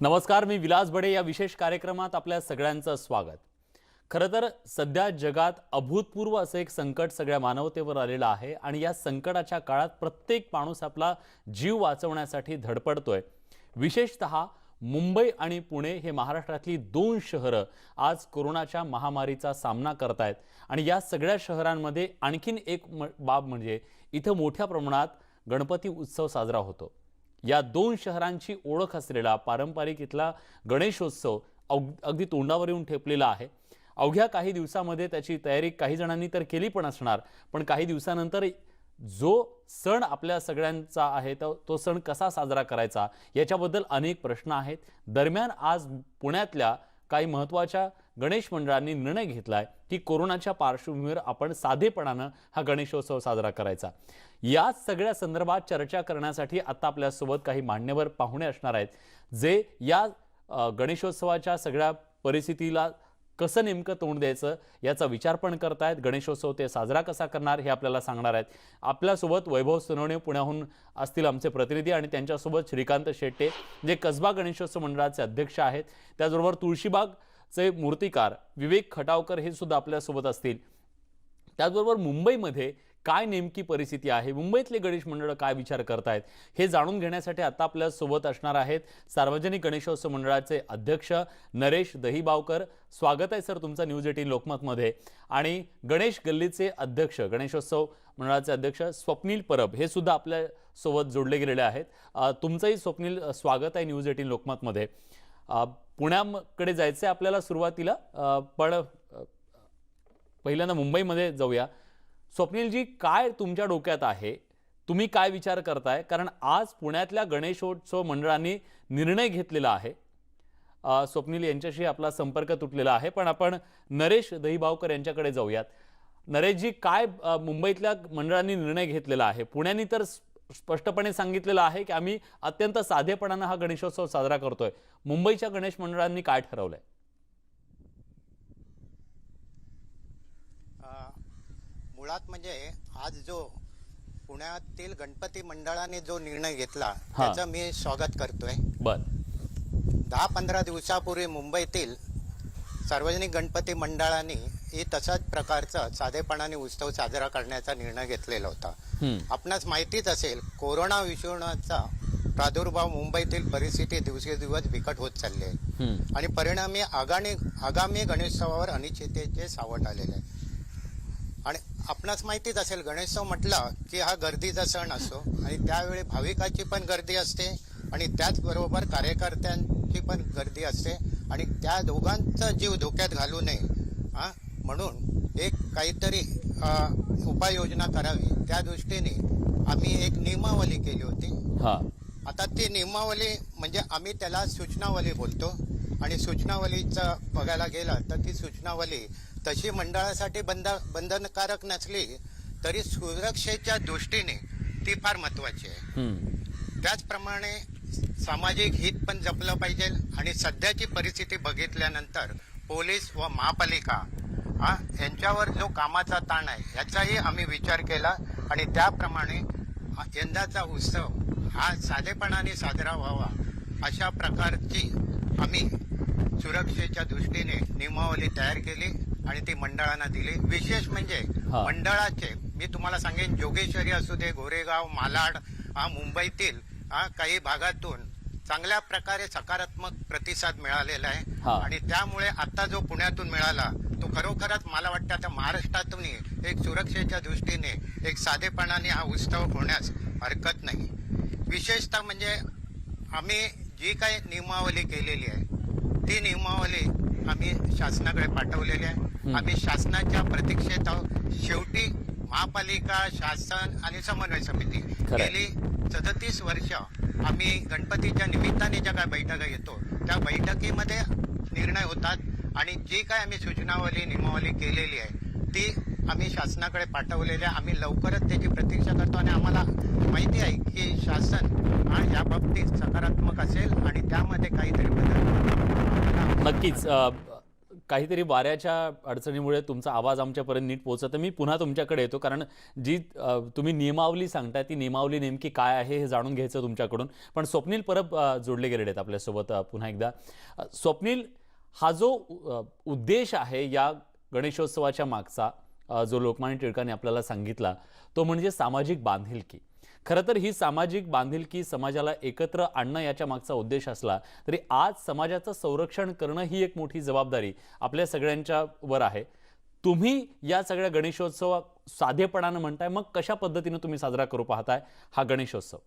नमस्कार मी विलास बडे. या विशेष कार्यक्रमात आपल्या सगळ्यांचं स्वागत. खरं तर सध्या जगात अभूतपूर्व असं एक संकट सगळ्या मानवतेवर आलेलं आहे आणि या संकटाच्या काळात प्रत्येक माणूस आपला जीव वाचवण्यासाठी धडपडतोय. विशेषतः मुंबई आणि पुणे हे महाराष्ट्रातली दोन शहरं आज कोरोनाच्या महामारीचा सामना करतायत. आणि या सगळ्या शहरांमध्ये आणखीन एक म- बाब म्हणजे इथं मोठ्या प्रमाणात गणपती उत्सव साजरा होतो. या दोन शहरांची ओळख असलेला पारंपरिक इथला गणेशोत्सव अग अगदी तोंडावर येऊन ठेपलेला आहे. अवघ्या काही दिवसामध्ये त्याची तयारी काही जणांनी तर केली पण असणार. पण काही दिवसानंतर जो सण आपल्या सगळ्यांचा आहे तो तो सण कसा साजरा करायचा याच्याबद्दल अनेक प्रश्न आहेत. दरम्यान आज पुण्यातल्या काही महत्त्वाच्या गणेश मंडळांनी निर्णय घेतलाय की कोरोनाच्या पार्श्वभूमीवर आपण साधेपणानं हा गणेशोत्सव साजरा करायचा. याच सगळ्या संदर्भात चर्चा करण्यासाठी आता आपल्यासोबत काही मान्यवर पाहुणे असणार आहेत जे या गणेशोत्सवाच्या सगळ्या परिस्थितीला कसं नेमकं तोंड द्यायचं याचा विचार पण करतायत. गणेशोत्सव ते साजरा कसा करणार हे आपल्याला सांगणार आहेत. आपल्यासोबत वैभव सोनवणे पुण्याहून असतील आमचे प्रतिनिधी आणि त्यांच्यासोबत श्रीकांत शेट्टे जे कसबा गणेशोत्सव मंडळाचे अध्यक्ष आहेत. त्याचबरोबर तुळशीबागचे मूर्तिकार विवेक खटावकर हे सुद्धा आपल्यासोबत असतील. त्याचबरोबर मुंबईमध्ये काय नेमकी परिस्थिती आहे? मुंबईतले गणेश मंडळ काय विचार करतायत? हे जाणून घेण्यासाठी आता आपल्यासोबत असणार आहेत सार्वजनिक गणेशोत्सव मंडळाचे अध्यक्ष नरेश दहीबावकर. स्वागत आहे सर तुमचा न्यूज एटीन लोकमतमध्ये. आणि गणेश गल्लीचे अध्यक्ष गणेशोत्सव मंडळाचे अध्यक्ष स्वप्नील परब हे सुद्धा आपल्यासोबत जोडले गेलेले आहेत. तुमचंही स्वप्नील स्वागत आहे न्यूज एटीन लोकमतमध्ये. पुण्याकडे जायचं आहे आपल्याला सुरुवातीला. पण पहिल्यांदा मुंबईमध्ये जाऊया. स्वप्नीलजी काय तुमच्या डोक्यात आहे? तुम्ही काय विचार करताय? कारण आज पुण्यातल्या गणेशोत्सव मंडळांनी निर्णय घेतलेला आहे. स्वप्नील यांच्याशी आपला संपर्क तुटलेला आहे पण आपण नरेश दहीबावकर यांच्याकडे जाऊयात. नरेशजी काय मुंबईतल्या मंडळांनी निर्णय घेतलेला आहे? पुण्याने तर स्पष्टपणे सांगितलेलं आहे की आम्ही अत्यंत साधेपणानं हा गणेशोत्सव साजरा करतोय. मुंबईच्या गणेश मंडळांनी काय ठरवलंय? मुळात म्हणजे आज जो पुण्यातील गणपती मंडळाने जो निर्णय घेतला हा. त्याचं मी स्वागत करतोय बर दहा पंधरा दिवसापूर्वी मुंबईतील सार्वजनिक गणपती मंडळाने ही तशाच प्रकारचा साधेपणाने उत्सव साजरा करण्याचा निर्णय घेतलेला होता हम्म. आपणास माहितीच असेल कोरोना विषाणूचा प्रादुर्भाव मुंबईतील परिस्थिती दिवसेदिवस बिकट होत चालली आहे हम्म. आणि परिणामी आगामी आगामी गणेशोत्सवावर अनिश्चिततेचे सावट आलेले आहे आपणास माहितीच असेल गणेशोत्सव म्हटला की हा गर्दीचा सण असतो आणि त्यावेळी भाविकाची पण गर्दी असते आणि त्याचबरोबर कार्यकर्त्यांची पण गर्दी असते आणि त्या दोघांचा जीव धोक्यात घालू नये. हा? म्हणून एक काहीतरी उपाययोजना करावी. त्या दृष्टीने आम्ही एक नियमावली केली होती. हा. आता ती नियमावली म्हणजे आम्ही त्याला सूचनावली बोलतो आणि सूचनावलीचं बघायला गेलं तर ती सूचनावली तशी मंडळासाठी बंध बंधनकारक नसली तरी सुरक्षेच्या दृष्टीने ती फार महत्वाची आहे. त्याचप्रमाणे सामाजिक हित पण जपलं पाहिजे आणि सध्याची परिस्थिती बघितल्यानंतर पोलीस व महापालिका हा यांच्यावर जो कामाचा ताण आहे याचाही आम्ही विचार केला आणि त्याप्रमाणे यंदाचा उत्सव हा साधेपणाने साजरा व्हावा अशा प्रकारची आम्ही सुरक्षेच्या दृष्टीने नियमावली तयार केली आणि ती मंडळांना दिली विशेष म्हणजे. मंडळाचे मी तुम्हाला सांगेन जोगेश्वरी असू दे गोरेगाव मालाड हा मुंबईतील हा काही भागातून चांगल्या प्रकारे सकारात्मक प्रतिसाद मिळालेला आहे. आणि त्यामुळे आता जो पुण्यातून मिळाला तो खरोखरच मला वाटतं आता महाराष्ट्रातूनही एक सुरक्षेच्या दृष्टीने एक साधेपणाने हा उत्सव होण्यास हरकत नाही विशेषतः म्हणजे आम्ही जी काही नियमावली केलेली आहे ती नियमावली आम्ही शासनाकडे पाठवलेली आहे आम्ही शासनाच्या प्रतीक्षेत आहोत. शेवटी महापालिका शासन आणि समन्वय समिती. गेली सदतीस वर्ष आम्ही गणपतीच्या निमित्ताने ज्या काय बैठका घेतो त्या बैठकीमध्ये निर्णय होतात आणि जी काय आम्ही सूचनावली नियमावली केलेली आहे ती आम्ही शासनाकडे पाठवलेली आहे आम्ही लवकरच त्याची प्रतीक्षा करतो आणि आम्हाला माहिती आहे की शासन हा या बाबतीत सकारात्मक असेल आणि त्यामध्ये काहीतरी बदल नक्कीच. काहीतरी वाऱ्याच्या अडचणीमुळे तुमचा आवाज आमच्यापर्यंत नीट पोहोचत तर मी पुन्हा तुमच्याकडे येतो. कारण जी तुम्ही नियमावली सांगताय ती नियमावली नेमकी काय आहे हे जाणून घ्यायचं तुमच्याकडून. पण स्वप्नील परब जोडले गेलेले आहेत आपल्यासोबत पुन्हा एकदा. स्वप्नील हा जो उद्देश आहे या गणेशोत्सवाच्या मागचा जो लोकमान्य टिळकांनी आपल्याला सांगितला तो म्हणजे सामाजिक बांधिलकी. खरं तर ही सामाजिक बांधिलकी समाजाला एकत्र आणणं याच्या मागचा उद्देश असला तरी आज समाजाचं संरक्षण करणं ही एक मोठी जबाबदारी आपल्या सगळ्यांच्या वर आहे. तुम्ही या सगळ्या गणेशोत्सव साधेपणानं म्हणताय मग कशा पद्धतीनं तुम्ही साजरा करू पाहताय हा गणेशोत्सव?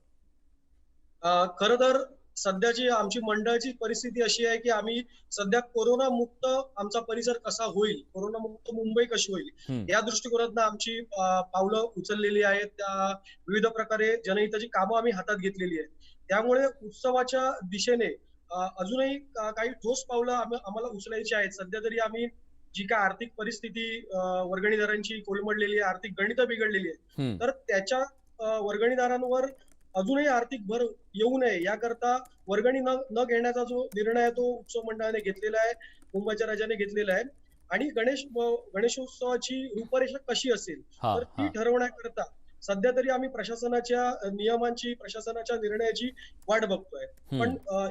खर तर सध्याची आमची मंडळाची परिस्थिती अशी आहे की आम्ही सध्या कोरोना मुक्त आमचा परिसर कसा होईल कोरोना मुक्त मुंबई कशी होईल. या दृष्टिकोनातनं आमची पावलं उचललेली आहेत त्या विविध प्रकारे जनहिताची कामं आम्ही हातात घेतलेली आहेत त्यामुळे उत्सवाच्या दिशेने अजूनही काही ठोस पावलं आम्हा- आम्हाला उचलायची आहेत सध्या तरी आम्ही जी काय आर्थिक परिस्थिती वर्गणीदारांची कोलमडलेली आहे आर्थिक गणितं बिघडलेली आहे. तर त्याच्या वर्गणीदारांवर अजूनही आर्थिक भर येऊ नये याकरता वर्गणी न न घेण्याचा जो निर्णय आहे तो उत्सव मंडळाने घेतलेला आहे मुंबईच्या राज्याने घेतलेला आहे आणि गणेश व- गणेशोत्सवाची रूपरेषा कशी असेल तर ती ठरवण्याकरता सध्या तरी आम्ही प्रशासनाच्या नियमांची प्रशासनाच्या निर्णयाची वाट बघतोय. पण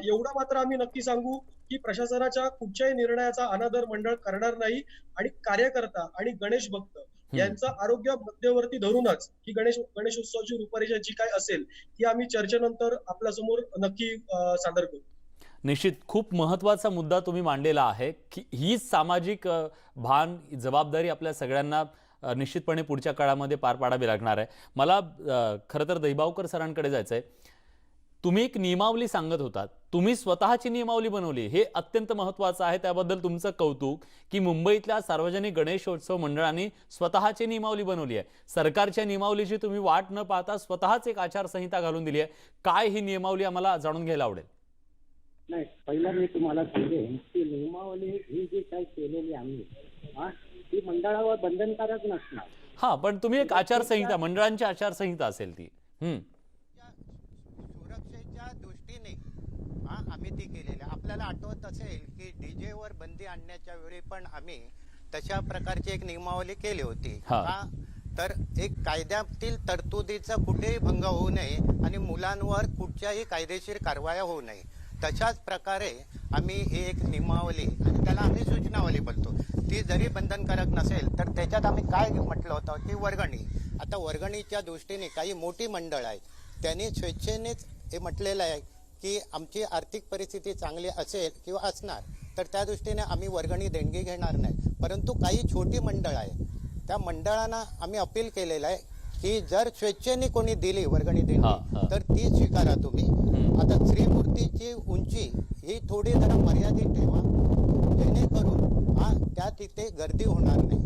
एवढं मात्र आम्ही नक्की सांगू की प्रशासनाच्या कुठच्याही निर्णयाचा अनादर मंडळ करणार नाही आणि कार्यकर्ता आणि गणेश भक्त. यांचं आरोग्य मध्यवर्ती धरूनच ही गणेश गणेशोत्सवाची रूपरेषा जी काय असेल ती आम्ही चर्चेनंतर आपल्यासमोर नक्की अ, सादर करू. निश्चित. खूप महत्त्वाचा मुद्दा तुम्ही मांडलेला आहे की ही सामाजिक भान जबाबदारी आपल्या सगळ्यांना निश्चितपणे पुढच्या काळामध्ये पार पाडावी लागणार आहे. मला खरं तर दैबावकर सरांकडे जायचं आहे तुम्ही एक नियमावली सांगत होतात. तुम्ही स्वतःची नियमावली बनवली. हे अत्यंत महत्त्वाचं आहे. त्याबद्दल तुमचं कौतुक की मुंबईतल्या सार्वजनिक गणेशोत्सव मंडळांनी स्वतःची नियमावली बनवली आहे. सरकारच्या नियमावलीची तुम्ही वाट न पाहता स्वतःच एक आचारसंहिता घालून दिली आहे. काय ही नियमावली आम्हाला जाणून घ्यायला आवडेल? नाही पहिला मी तुम्हाला सांगेन की नियमावली ही जी काही केलेली आम्ही ती मंडळावर बंधनकारक नसणार. हा पण तुम्ही एक आचारसंहिता मंडळांची आचारसंहिता असेल ती. हम्म सुरक्षेच्या दृष्टीने हा आम्ही ती केलेली. आपल्याला आठवत असेल की डीजे वर बंदी आणण्याच्या वेळी पण आम्ही तशा प्रकारची एक नियमावली केली होती. हा. का? तर एक कायद्यातील तरतुदीचा कुठेही भंग होऊ नये आणि मुलांवर कुठच्याही कायदेशीर कारवाया होऊ नये. तशाच प्रकारे आम्ही ही एक नियमावली आणि त्याला आम्ही सूचनावली बोलतो. ती जरी बंधनकारक नसेल तर त्याच्यात आम्ही काय म्हटलं होतं? की वर्गणी. आता वर्गणीच्या दृष्टीने काही मोठी मंडळ आहेत. त्यांनी स्वेच्छेनेच हे म्हटलेलं आहे की आमची आर्थिक परिस्थिती चांगली असेल किंवा असणार तर त्या दृष्टीने आम्ही वर्गणी देणगी घेणार नाही. परंतु काही छोटी मंडळ आहे. त्या मंडळांना आम्ही अपील केलेलं आहे की जर स्वेच्छेने कोणी दिली वर्गणी देणगी. तर ती स्वीकारा तुम्ही. आता श्रीमूर्तीची उंची ही थोडी जरा मर्यादित ठेवा. जेणेकरून हा त्या तिथे गर्दी होणार नाही.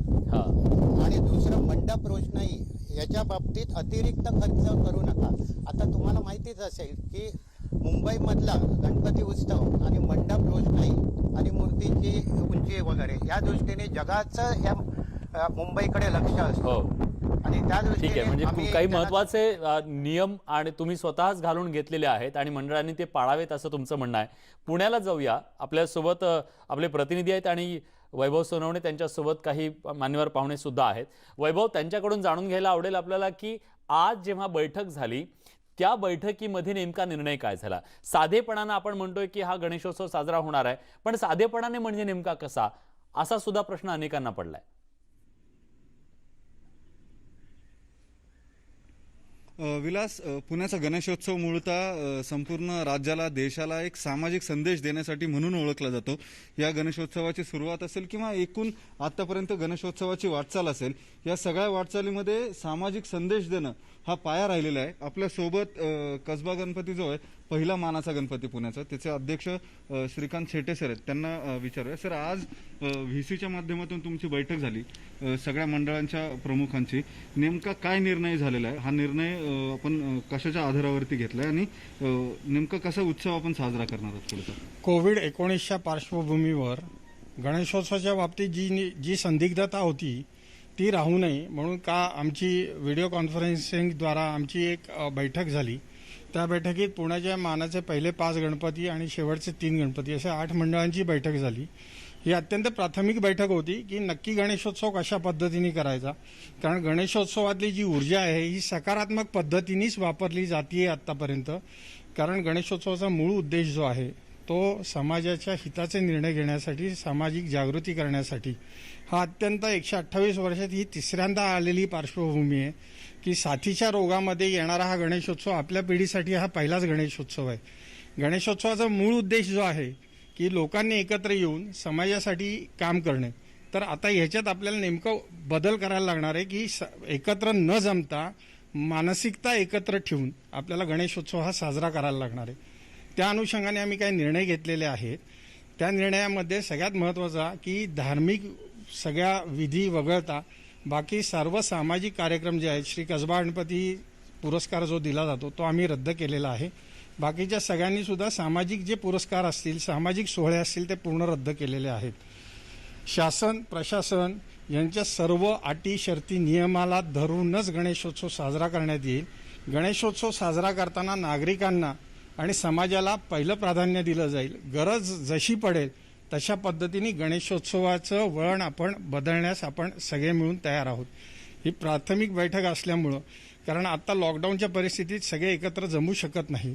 आणि दुसरं मंडप रोषणाई याच्या बाबतीत अतिरिक्त खर्च करू नका. आता तुम्हाला माहितीच असेल की मुंबईमधला गणपती उत्सव आणि मंडप रोषणाई आणि मूर्तीची उंची वगैरे या दृष्टीने जगाचं या मुंबईकडे लक्ष असतं. हो. आणि त्या ठीक आहे म्हणजे काही महत्त्वाचे नियम आणि तुम्ही स्वतःच घालून घेतलेले आहेत आणि मंडळांनी ते पाळावेत असं तुमचं म्हणणं आहे. पुण्याला जाऊया. आपल्यासोबत आपले प्रतिनिधी आहेत आणि वैभव सोनवणे त्यांच्यासोबत काही मान्यवर पाहुणे सुद्धा आहेत. वैभव त्यांच्याकडून जाणून घ्यायला आवडेल आपल्याला की आज जेव्हा बैठक झाली त्या बैठकीमध्ये नेमका निर्णय काय झाला? साधेपणानं आपण म्हणतोय की हा गणेशोत्सव साजरा होणार आहे पण साधेपणाने म्हणजे नेमका कसा? असा सुद्धा प्रश्न अनेकांना पडलाय. विलास पुण्याचा गणेशोत्सव मूळतः संपूर्ण राज्याला देशाला एक सामाजिक संदेश देण्यासाठी म्हणून ओळखला जातो. या गणेशोत्सवाची सुरुवात असेल किंवा एकूण आतापर्यंत गणेशोत्सवाची वाटचाल असेल या सगळ्या वाटचालीमध्ये सामाजिक संदेश देणं हा पाया राहिलेला आहे. आपल्यासोबत कसबा गणपती जो आहे पहिला मानाचा गणपती पुण्याचा. त्याचे अध्यक्ष श्रीकांत शेटे सर आहेत. त्यांना विचारूया. सर आज व्ही सीच्या माध्यमातून तुमची बैठक झाली सगळ्या मंडळांच्या प्रमुखांची. नेमका काय निर्णय झालेला आहे? हा निर्णय आपण कशाच्या आधारावरती घेतला आहे आणि नेमका कसा उत्सव आपण साजरा करणार आहोत पुढचा कोविड एकोणीसच्या पार्श्वभूमीवर गणेशोत्सवाच्या बाबतीत जी जी संदिग्धता होती ती राहू नये म्हणून का आमची व्हिडिओ कॉन्फरन्सिंगद्वारा आमची एक बैठक झाली. त्या बैठकीत पुण्याच्या मानाचे पहिले पाच गणपती आणि शेवटचे तीन गणपती अशा आठ मंडळांची बैठक झाली. ही अत्यंत प्राथमिक बैठक होती की नक्की गणेशोत्सव कशा पद्धतीने करायचा? कारण गणेशोत्सवातली जी ऊर्जा आहे ही सकारात्मक पद्धतीनेच वापरली जाते आत्तापर्यंत. कारण गणेशोत्सवाचा मूळ उद्देश जो आहे तो समाजाच्या हिताचे निर्णय घेण्यासाठी सामाजिक जागृती करण्यासाठी. हा अत्यंत एकशे अठ्ठावीस वर्षात ही तिसऱ्यांदा आलेली पार्श्वभूमी आहे की साथीच्या रोगामध्ये येणारा हा गणेशोत्सव आपल्या पिढीसाठी हा पहिलाच गणेशोत्सव आहे. गणेशोत्सवाचा मूळ उद्देश जो आहे की लोकांनी एकत्र येऊन समाजासाठी काम करणे. तर आता ह्याच्यात आपल्याला नेमकं बदल करायला लागणार आहे की स- एकत्र न जमता मानसिकता एकत्र ठेवून आपल्याला गणेशोत्सव हा साजरा करायला लागणार आहे. त्या अनुषंगाने आम्ही काही निर्णय घेतलेले आहेत. त्या निर्णयामध्ये सगळ्यात महत्त्वाचा की धार्मिक सगळ्या विधी वगळता बाकी सर्व सामाजिक कार्यक्रम जे आहेत श्री कसबा गणपती पुरस्कार जो दिला जातो तो आम्ही रद्द केलेला आहे. बाकीच्या सगळ्यांनीसुद्धा सामाजिक जे पुरस्कार असतील सामाजिक सोहळे असतील ते पूर्ण रद्द केलेले आहेत. शासन प्रशासन यांच्या सर्व अटी शर्ती नियमाला धरूनच गणेशोत्सव साजरा करण्यात येईल. गणेशोत्सव साजरा करताना नागरिकांना आणि समाजाला पहिलं प्राधान्य दिलं जाईल. गरज जशी पडेल तशा पद्धतीने गणेशोत्सवाचं वळण आपण बदलण्यास आपण सगळे मिळून तयार आहोत. ही प्राथमिक बैठक असल्यामुळं कारण आता लॉकडाऊनच्या परिस्थितीत सगळे एकत्र जमू शकत नाही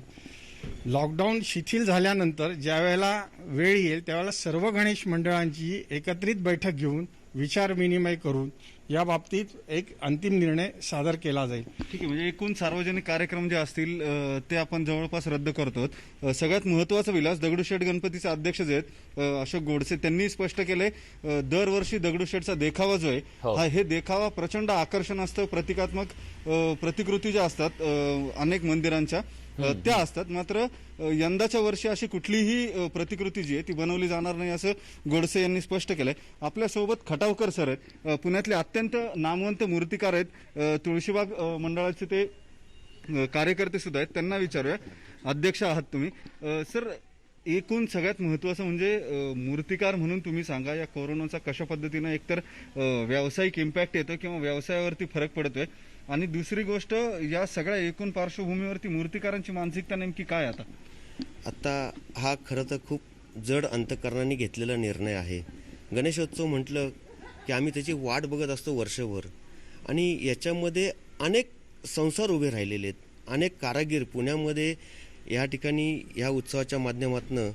लॉकडाऊन शिथिल झाल्यानंतर ज्यावेळेला वेळ येईल त्यावेळेला सर्व गणेश मंडळांची एकत्रित बैठक घेऊन विचार विनिमय करून या बाबतीत एक अंतिम निर्णय सादर केला जाईल. ठीक आहे म्हणजे एकूण सार्वजनिक कार्यक्रम जे असतील ते आपण जवळपास रद्द करतो. सगळ्यात महत्त्वाचा विलास दगडूशेठ गणपतीचे अध्यक्ष जे आहेत अशोक गोडसे त्यांनी स्पष्ट केलंय. अ, दरवर्षी दगडूशेठचा देखावा जो आहे हो. हा हे देखावा प्रचंड आकर्षण असतं प्रतिकात्मक प्रतिकृती ज्या असतात अनेक मंदिरांच्या त्या असतात. मात्र यंदाच्या वर्षी अशी कुठलीही प्रतिकृती जी आहे ती बनवली जाणार नाही असं गोडसे यांनी स्पष्ट केलंय. आपल्यासोबत खटावकर सर आहेत. पुण्यातले अत्यंत नामवंत मूर्तिकार आहेत. तुळशीबाग मंडळाचे ते कार्यकर्ते सुद्धा आहेत. त्यांना विचारूया. अध्यक्ष आहात तुम्ही. सर एकूण सगळ्यात महत्वाचं म्हणजे मूर्तिकार म्हणून तुम्ही सांगा या कोरोनाचा कशा पद्धतीनं एकतर व्यावसायिक इम्पॅक्ट येतो किंवा व्यवसायावरती फरक पडतोय. आणि दुसरी गोष्ट या सगळ्या एकूण पार्श्वभूमीवरती मूर्तिकारांची मानसिकता नेमकी काय आता? आता हा खरं तर खूप जड अंतकरणाने घेतलेला निर्णय आहे. गणेशोत्सव म्हटलं की आम्ही त्याची वाट बघत असतो वर्षभर. आणि याच्यामध्ये अनेक संसार उभे राहिलेले आहेत. अनेक कारागीर पुण्यामध्ये या ठिकाणी या उत्सवाच्या माध्यमातून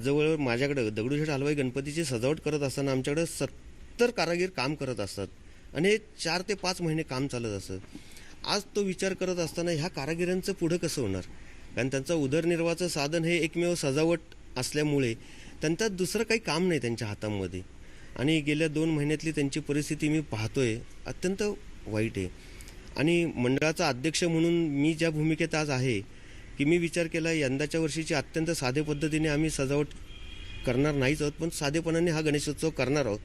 जवळ माझ्याकडं दगडूशेठ हलवाई गणपतीची सजावट करत असताना आमच्याकडं सत्तर कारागीर काम करत असतात. आणि हे चार ते पाच महिने काम चालत असतं आज तो विचार करत असताना ह्या कारागिरांचं पुढं कसं होणार? कारण त्यांचं उदरनिर्वाहाचं साधन हे एकमेव सजावट असल्यामुळे त्यांच्यात दुसरं काही काम नाही त्यांच्या हातामध्ये. आणि गेल्या दोन महिन्यातली त्यांची परिस्थिती मी पाहतोय अत्यंत वाईट आहे. आणि मंडळाचा अध्यक्ष म्हणून मी ज्या भूमिकेत आज आहे की मी विचार केला यंदाच्या वर्षीची अत्यंत साधे पद्धतीने आम्ही सजावट करणार नाहीच आहोत पण साधेपणाने हा गणेशोत्सव करणार आहोत.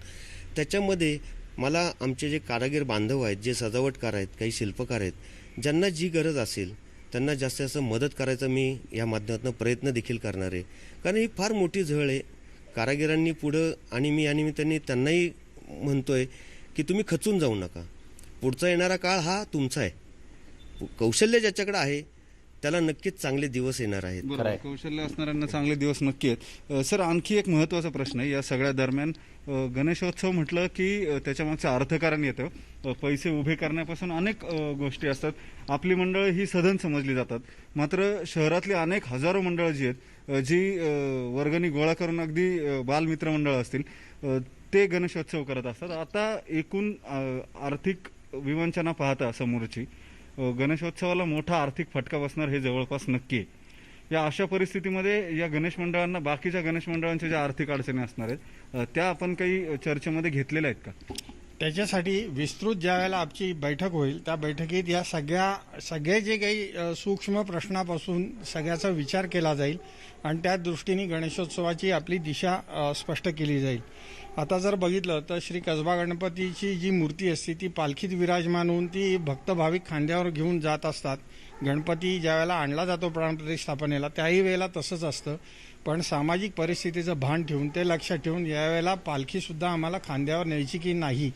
त्याच्यामध्ये मला आमचे जे कारागीर बांधव आहेत जे सजावटकार आहेत काही शिल्पकार आहेत ज्यांना जी गरज असेल त्यांना जास्त जास्त मदत करायचा मी या माध्यमातून प्रयत्न देखील करणार आहे. कारण ही फार मोठी झळ आहे. कारागिरांनी पुढं आणि मी या निमित्ताने त्यांनाही आहे की तुम्ही खचून जाऊ नका. पुढचा येणारा काळ हा तुमचा आहे. कौशल्य ज्याच्याकडे आहे त्याला नक्कीच चांगले दिवस येणार आहेत. बरोबर. कौशल्य असणाऱ्यांना चांगले दिवस नक्की आहेत. सर आणखी एक महत्त्वाचा प्रश्न आहे. या सगळ्या दरम्यान गणेशोत्सव म्हटलं की अ, त्याच्या मागचं अर्थकारण येतं. पैसे उभे करण्यापासून अनेक गोष्टी असतात. आपली मंडळं ही सधन समजली जातात. मात्र शहरातली अनेक हजारो मंडळं जी आहेत जी वर्गणी गोळा करून अगदी बालमित्र मंडळ असतील ते गणेशोत्सव करत असतात. आता एकूण आर्थिक विवंचना पाहता समोरची गणेशोत्सवाला मोठा आर्थिक फटका बसणार हे जवळपास नक्की आहे. या अशा परिस्थितीमध्ये या गणेश मंडळांना बाकीच्या गणेश मंडळांच्या ज्या आर्थिक अडचणी असणार आहेत त्या आपण काही चर्चेमध्ये घेतलेल्या आहेत का? त्याच्यासाठी विस्तृत ज्या वेळेला आमची बैठक होईल त्या बैठकीत या सगळ्या सगळे जे काही सूक्ष्म प्रश्नापासून सगळ्याचा विचार केला जाईल आणि त्या दृष्टीने गणेशोत्सवाची आपली दिशा स्पष्ट केली जाईल. आता जर बघितलं तर श्री कसबा गणपतीची जी मूर्ती असते ती पालखीत विराजमान होऊन ती भक्त भाविक खांद्यावर घेऊन जात असतात. गणपती ज्यावेळेला आणला जातो प्राणप्रतिष्ठापनेला त्याही वेळेला तसंच असतं. पण सामाजिक परिस्थितीचं भान ठेवून ते लक्षात ठेवून यावेळेला पालखीसुद्धा आम्हाला खांद्यावर न्यायची की नाही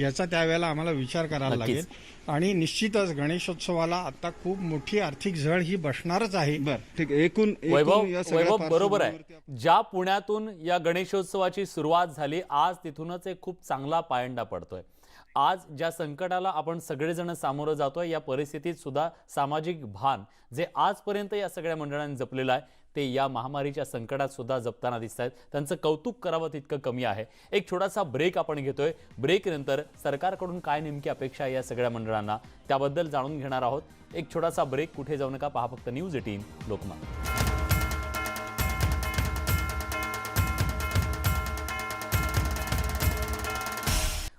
याचा त्यावेळेला आम्हाला विचार करायला. लागेल. आणि निश्चितच गणेशोत्सवाला आता खूप मोठी आर्थिक झळ ही बसणारच आहे. बर ठीक आहे. एकूण वैभव बरोबर आहे. ज्या पुण्यातून या गणेशोत्सवाची सुरुवात झाली आज तिथूनच एक खूप चांगला पायंडा पडतोय. आज ज्या संकटाला आपण सगळेजण सामोरं जातोय या परिस्थितीत सुद्धा सामाजिक भान जे आजपर्यंत या सगळ्या मंडळांनी जपलेलं आहे ते या महामारीच्या संकटात सुद्धा जपताना दिसत आहेत त्यांचं कौतुक करावं तितकं कमी आहे. एक छोटासा ब्रेक आपण घेतोय. ब्रेक नंतर सरकारकडून काय नेमकी अपेक्षा आहे या सगळ्या मंडळांना? त्याबद्दल जाणून घेणार आहोत. एक छोटासा ब्रेक कुठे जाऊ नका. पहा फक्त न्यूज एटीन लोकमत.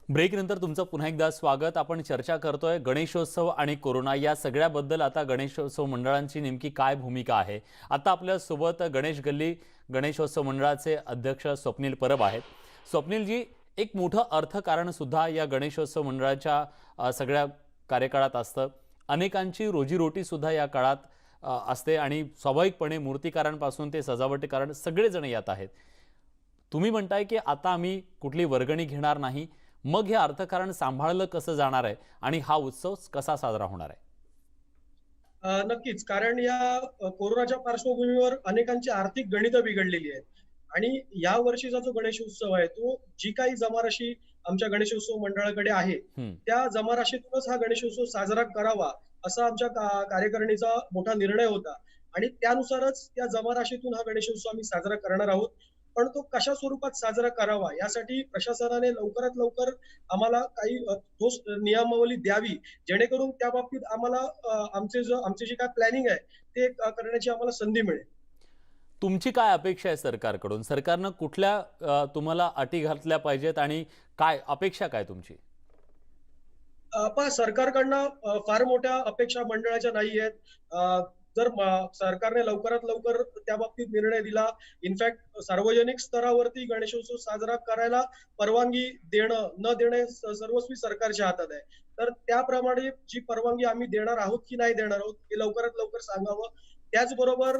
ब्रेकनंतर तुमचं पुन्हा एकदा स्वागत. आपण चर्चा करतोय गणेशोत्सव आणि कोरोना या सगळ्याबद्दल आता गणेशोत्सव मंडळांची नेमकी काय भूमिका आहे? आता आपल्यासोबत गणेश गल्ली गणेशोत्सव मंडळाचे अध्यक्ष स्वप्नील परब आहेत. स्वप्नीलजी एक मोठं अर्थकारणसुद्धा या गणेशोत्सव मंडळाच्या सगळ्या कार्यकाळात असतं. अनेकांची रोजीरोटीसुद्धा या काळात असते आणि स्वाभाविकपणे मूर्तिकारांपासून ते सजावटीकारण सगळेजण यात आहेत. तुम्ही म्हणताय की आता आम्ही कुठली वर्गणी घेणार नाही. मग हे अर्थकारण सांभाळलं कसं जाणार आहे आणि हा उत्सव कसा साजरा होणार आहे? नक्कीच. कारण या कोरोनाच्या पार्श्वभूमीवर अनेकांची आर्थिक गणितं बिघडलेली आहेत. आणि या वर्षीचा जो गणेशोत्सव आहे तो जी काही जमाराशी आमच्या गणेशोत्सव मंडळाकडे आहे. त्या जमाराशीतूनच हा गणेशोत्सव साजरा करावा असा आमच्या कार्यकारिणीचा मोठा निर्णय होता. आणि त्यानुसारच त्या जमाराशीतून हा गणेशोत्सव आम्ही साजरा करणार आहोत. पण तो कशा स्वरूपात साजरा करावा यासाठी प्रशासनाने लवकरात लवकर आम्हाला काही ठोस नियमावली द्यावी जेणेकरून त्या बाबतीत आम्हाला आमचे जो आमचे जे काय प्लॅनिंग आहे ते करण्याची आम्हाला संधी मिळेल. तुमची काय अपेक्षा आहे सरकारकडून? सरकारनं कुठल्या तुम्हाला अटी घातल्या पाहिजेत आणि काय अपेक्षा काय तुमची? पहा सरकारकडनं फार मोठ्या अपेक्षा मंडळाच्या नाही आहेत जर सरकारने लवकरात लवकर त्या बाबतीत निर्णय दिला इनफॅक्ट सार्वजनिक स्तरावरती गणेशोत्सव साजरा करायला परवानगी देणं न देणे सर्वस्वी सरकारच्या हातात आहे. तर त्याप्रमाणे जी परवानगी आम्ही देणार आहोत की नाही देणार आहोत हे लवकरात लवकर सांगावं. त्याचबरोबर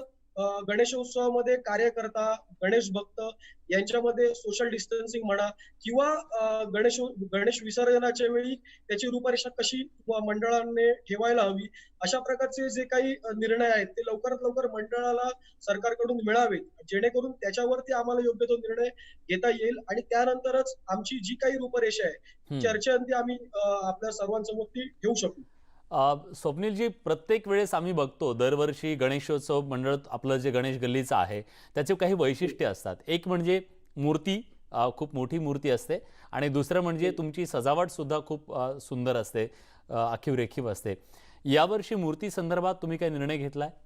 गणेशोत्सवामध्ये कार्यकर्ता गणेश भक्त यांच्यामध्ये सोशल डिस्टन्सिंग म्हणा किंवा गणेश गणेश विसर्जनाच्या वेळी त्याची रूपरेषा कशी मंडळाने ठेवायला हवी अशा प्रकारचे जे काही निर्णय आहेत ते लवकरात लवकर मंडळाला सरकारकडून मिळावेत जेणेकरून त्याच्यावरती आम्हाला योग्य तो निर्णय घेता येईल आणि त्यानंतरच आमची जी काही रूपरेषा आहे. चर्चेअंती आम्ही आपल्या सर्वांसमोर ती ठेवू शकू स्वप्नीलजी प्रत्येक वेळेस आम्ही बघतो दरवर्षी गणेशोत्सव मंडळ आपलं जे गणेश गल्लीचं आहे त्याचे काही वैशिष्ट्य असतात. एक म्हणजे मूर्ती खूप मोठी मूर्ती असते आणि दुसरं म्हणजे तुमची सजावटसुद्धा खूप सुंदर असते आखीव रेखीव असते. यावर्षी मूर्ती संदर्भात तुम्ही काही निर्णय घेतला आहे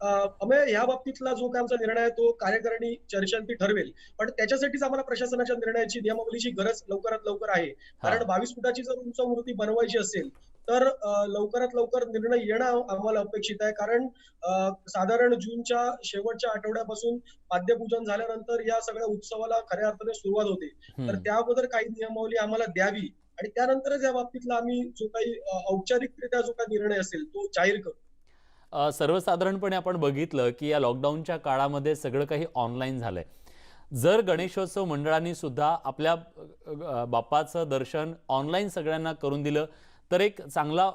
या बाबतीतला जो काय आमचा निर्णय आहे तो कार्यकारिणी चर्चेअंती ठरवेल. पण त्याच्यासाठीच आम्हाला प्रशासनाच्या निर्णयाची नियमावलीची गरज लवकरात लवकर आहे. कारण बावीस फुटाची जर उंच मूर्ती बनवायची असेल तर लवकरात लवकर निर्णय येणं आम्हाला अपेक्षित आहे. कारण साधारण जूनच्या शेवटच्या आठवड्यापासून पाद्यपूजन झाल्यानंतर या सगळ्या उत्सवाला खऱ्या अर्थाने सुरुवात होते. तर. त्या अगोदर काही नियमावली आम्हाला द्यावी. आणि त्यानंतरच या बाबतीतला आम्ही जो काही औपचारिकरित्या जो काही निर्णय असेल तो जाहीर करू सर्वसाधारणपणे आपण बघितलं की या लॉकडाऊनच्या काळामध्ये सगळं काही ऑनलाईन झालंय. जर गणेशोत्सव मंडळांनी सुद्धा आपल्या बाप्पाचं दर्शन ऑनलाईन सगळ्यांना करून दिलं तर एक चांगला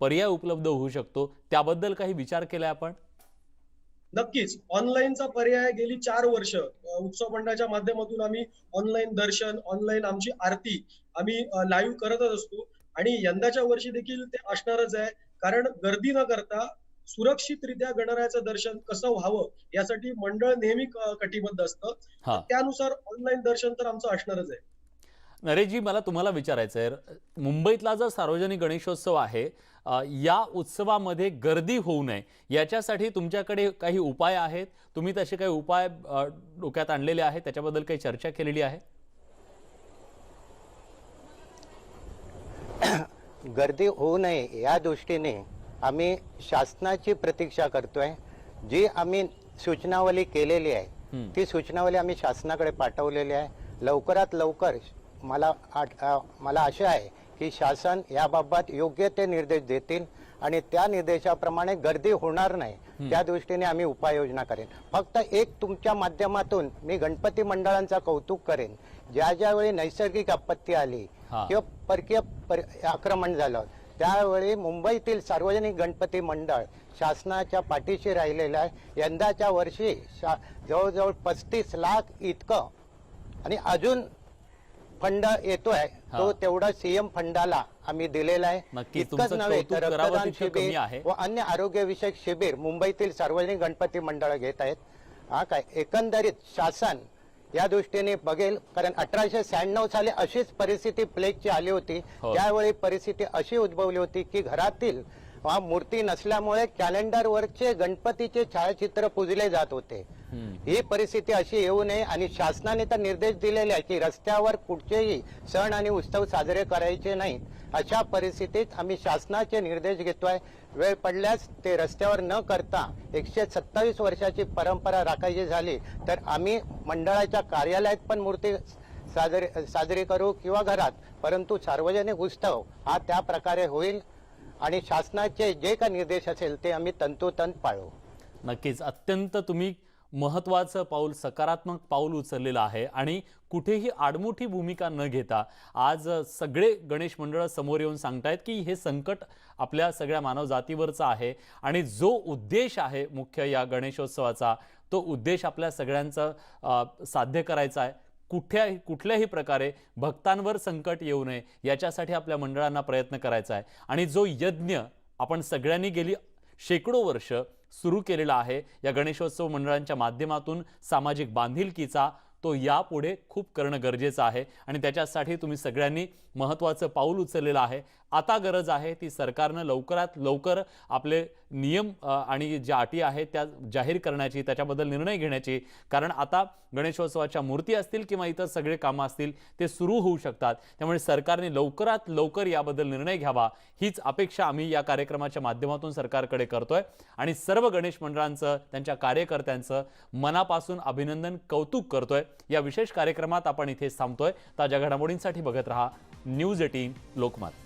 पर्याय उपलब्ध होऊ शकतो. त्याबद्दल काही विचार केलाय आपण? नक्कीच. ऑनलाईनचा पर्याय गेली चार वर्ष उत्सव मंडळाच्या माध्यमातून आम्ही ऑनलाईन दर्शन ऑनलाईन आमची आरती आम्ही लाईव्ह करतच असतो. आणि यंदाच्या वर्षी देखील ते असणारच आहे. कारण गर्दी न करता सुरक्षितरित्या गणरायाचं दर्शन कसं व्हावं यासाठी मंडळ नेहमी कटिबद्ध असतं. हा. त्यानुसार ऑनलाईन दर्शन तर आमचं असणारच आहे. नरेशजी मला तुम्हाला विचारायचं आहे मुंबईतला जो सार्वजनिक गणेशोत्सव आहे या उत्सवामध्ये गर्दी होऊ नये याच्यासाठी तुमच्याकडे काही उपाय आहेत? तुम्ही तसे काही उपाय डोक्यात आणलेले आहेत? त्याच्याबद्दल काही चर्चा केलेली आहे? गर्दी होऊ नये या दृष्टीने आम्ही शासनाची प्रतीक्षा करतोय. जी आम्ही सूचनावली केलेली आहे. ती सूचनावली आम्ही शासनाकडे पाठवलेली आहे. लवकरात लवकर मला मला आशा आहे की शासन याबाबत योग्य ते निर्देश देतील आणि त्या निर्देशाप्रमाणे गर्दी होणार नाही त्या दृष्टीने आम्ही उपाययोजना करेन. फक्त एक तुमच्या माध्यमातून मी गणपती मंडळांचं कौतुक करेन. ज्या ज्यावेळी नैसर्गिक आपत्ती आली. किंवा परकीय पर आक्रमण झालं त्यावेळी मुंबईतील सार्वजनिक गणपती मंडळ शासनाच्या पाठीशी राहिलेलं आहे यंदाच्या वर्षी शा जवळजवळ पस्तीस लाख इतकं आणि अजून फंड येतोय तो. तेवढा सीएम फंडाला आम्ही दिलेला आहे. इतकंच नव्हे तर रक्तदान शिबिर. व अन्य आरोग्य विषयक शिबिर मुंबईतील सार्वजनिक गणपती मंडळ घेत आहेत हा काय एकंदरीत शासन या दृष्टीने बघेल कारण अठराशे शहाण्णव साली अशीच परिस्थिती प्लेगची आली होती हो. त्यावेळी परिस्थिती अशी उद्भवली होती की घरातील हा, मूर्ती नसल्यामुळे कॅलेंडरवरचे गणपतीचे छायाचित्र पुजले जात होते. ही परिस्थिती अशी येऊ नये आणि शासनाने तर निर्देश दिलेले आहे की रस्त्यावर कुठचेही सण आणि उत्सव साजरे करायचे नाहीत. अशा परिस्थितीत आम्ही शासनाचे निर्देश घेतोय. वेळ पडल्यास ते रस्त्यावर न करता एकशे सत्तावीस वर्षाची परंपरा राखायची झाली तर आम्ही मंडळाच्या कार्यालयात पण मूर्ती साजरी साजरी करू किंवा घरात. परंतु सार्वजनिक उत्सव हा त्या प्रकारे होईल. आणि शासनाचे जे काही निर्देश असेल ते आम्ही तंतोतंत पाळू. नक्कीच. अत्यंत तुम्ही महत्वाचं पाऊल सकारात्मक पाऊल उचललेलं आहे आणि कुठेही आडमोठी भूमिका न घेता आज सगळे गणेश मंडळ समोर येऊन सांगतायत की हे संकट आपल्या सगळ्या मानव जातीवरचं आहे आणि जो उद्देश आहे मुख्य या गणेशोत्सवाचा तो उद्देश आपल्या सगळ्यांचा साध्य करायचा आहे. कुठल्याही कुठल्याही प्रकारे भक्तांवर संकट येऊ नये याच्यासाठी आपल्या मंडळांना प्रयत्न करायचा आहे. आणि जो यज्ञ आपण सगळ्यांनी गेली शेकडो वर्ष सुरू केलेला आहे या गणेशोत्सव मंडळांच्या माध्यमातून सामाजिक बांधिलकीचा तो यापुढे खूप करणं गरजेचं आहे. आणि त्याच्यासाठी तुम्ही सगळ्यांनी महत्त्वाचं पाऊल उचललेलं आहे. आता गरज आहे ती सरकारनं लवकरात लवकर आपले नियम आणि ज्या अटी आहेत त्या जाहीर करण्याची त्याच्याबद्दल निर्णय घेण्याची. कारण आता गणेशोत्सवाच्या मूर्ती असतील किंवा इतर सगळे कामं असतील ते सुरू होऊ शकतात. त्यामुळे सरकारने लवकरात लवकर याबद्दल निर्णय घ्यावा. हीच अपेक्षा आम्ही या कार्यक्रमाच्या माध्यमातून सरकारकडे करतोय. आणि सर्व गणेश मंडळांचं त्यांच्या कार्यकर्त्यांचं मनापासून अभिनंदन कौतुक करतोय. या विशेष कार्यक्रमात आपण इथे थांबतोय. ताज्या घडामोडींसाठी बघत रहा न्यूज एटीन लोकमत.